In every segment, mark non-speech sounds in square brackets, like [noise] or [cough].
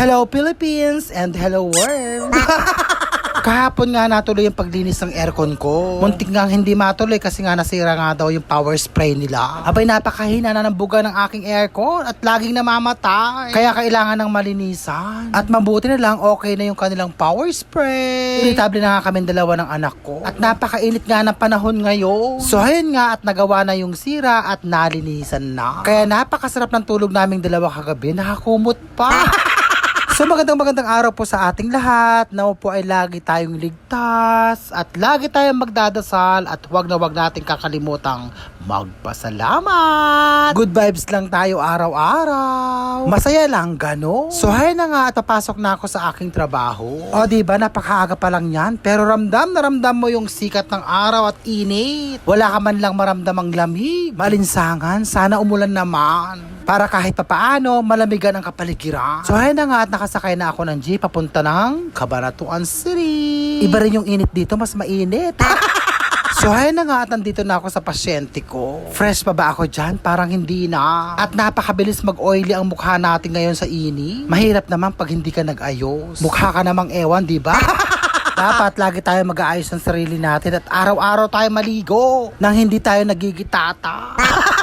Hello Philippines and hello world! [laughs] Kahapon nga natuloy yung paglinis ng aircon ko. Muntik nga hindi matuloy kasi nga nasira nga daw yung power spray nila. Abay napakahina na ng buga ng aking aircon at laging namamatay. Kaya kailangan ng malinisan. At mabuti na lang okay na yung kanilang power spray. Irritable na nga kami dalawa ng anak ko. At napakainit nga ng panahon ngayon. So ayun nga at nagawa na yung sira at nalinisan na. Kaya napakasarap ng tulog naming dalawa kagabi. Nakakumot pa. [laughs] So magandang magandang araw po sa ating lahat. Nawa po ay lagi tayong ligtas at lagi tayong magdadasal at huwag na huwag nating kakalimutang magpasalamat. Good vibes lang tayo araw-araw. Masaya lang, gano? So hay na nga at papasok na ako sa aking trabaho. O di ba napakaaga pa lang yan pero ramdam na ramdam mo yung sikat ng araw at init. Wala ka man lang maramdamang lamig, malinsangan, sana umulan naman para kahit papaano malamigan ang kapaligiran. So ayun na nga at nakasakay na ako ng jeep papunta ng Cabanatuan City. Iba rin yung init dito, mas mainit. [laughs] So ayun na nga at nandito na ako sa pasyente ko. Fresh pa ba ako dyan? Parang hindi na. At napakabilis mag-oily ang mukha natin ngayon sa ini. Mahirap naman pag hindi ka nag-ayos. Mukha ka namang ewan, di ba? [laughs] Dapat lagi tayo mag-aayos ng sarili natin at araw-araw tayo maligo nang hindi tayo nagigitata. [laughs]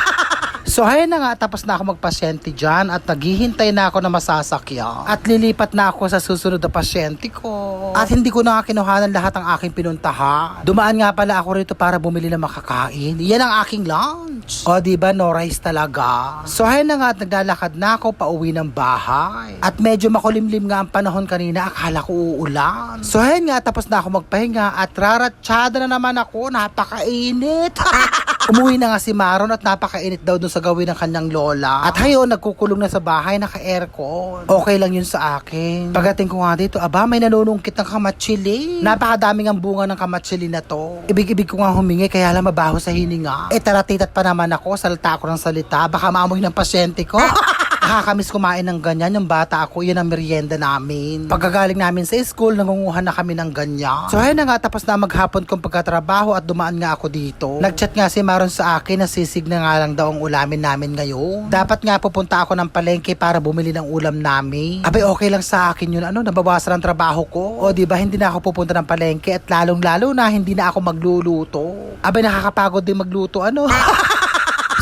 So ayun na nga, tapos na ako magpasyente dyan at naghihintay na ako na masasakyan. At lilipat na ako sa susunod na pasyente ko. At hindi ko na nga kinuhanan lahat ng aking pinuntahan. Dumaan nga pala ako rito para bumili ng makakain. Yan ang aking lunch. O di ba no rice talaga. So ayun na nga at naglalakad na ako pauwi ng bahay. At medyo makulimlim nga ang panahon kanina, akala ko uulan. So ayun nga, tapos na ako magpahinga at raratsyada na naman ako, napakainit. [laughs] Umuwi na nga si Maron at napakainit daw dun sa gawin ng kanyang lola. At hayon, nagkukulong na sa bahay, naka-aircon. Okay lang yun sa akin. Pagdating ko nga dito, aba, may nanunungkit ng kamatsili. Napakadaming ang bunga ng kamatsili na to. Ibig-ibig ko nga humingi, kaya lang mabaho sa hininga. Eh, taratitat pa naman ako, salita ako ng salita. Baka maamoy ng pasyente ko. [laughs] Nakakamiss kumain ng ganyan. Yung bata ako, yun ang merienda namin. Pagkagaling namin sa school, nangunguha na kami ng ganyan. So ayun na nga, tapos na maghapon kong pagkatrabaho at dumaan nga ako dito. Nagchat nga si Maron sa akin na sisig na nga lang daw ang ulamin namin ngayon. Dapat nga pupunta ako ng palengke para bumili ng ulam namin. Abay, okay lang sa akin yun. Ano, nabawasan ang trabaho ko. O di ba hindi na ako pupunta ng palengke at lalong lalo na hindi na ako magluluto. Abay, nakakapagod din magluto. Ano? [laughs]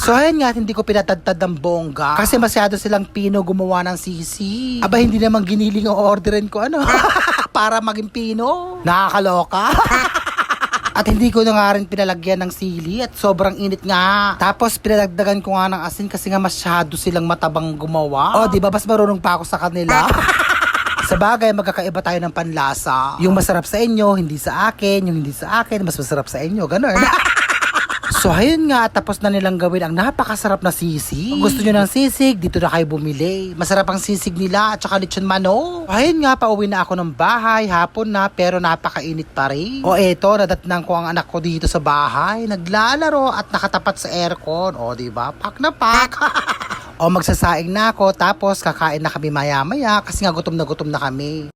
So ayun nga, hindi ko pinatadtad ng bongga. Kasi masyado silang pino gumawa ng sisi. Aba, hindi naman giniling ang orderin ko, ano? [laughs] Para maging pino. Nakakaloka. [laughs] At hindi ko na nga rin pinalagyan ng sili at sobrang init nga. Tapos pinadagdagan ko nga ng asin kasi nga masyado silang matabang gumawa. O, di ba mas marunong pa ako sa kanila? [laughs] Sa bagay, magkakaiba tayo ng panlasa. Yung masarap sa inyo, hindi sa akin. Yung hindi sa akin, mas masarap sa inyo. Ganon. So ayun nga, tapos na nilang gawin ang napakasarap na sisig. Kung gusto nyo ng sisig, dito na kayo bumili. Masarap ang sisig nila at saka lechon mano. Ayun nga, pauwi na ako ng bahay, hapon na, pero napakainit pa rin. O eto, nadatnang ko ang anak ko dito sa bahay. Naglalaro at nakatapat sa aircon. O di ba? Pak na pak. [laughs] o magsasaing na ako, tapos kakain na kami maya-maya kasi nga gutom na gutom na kami.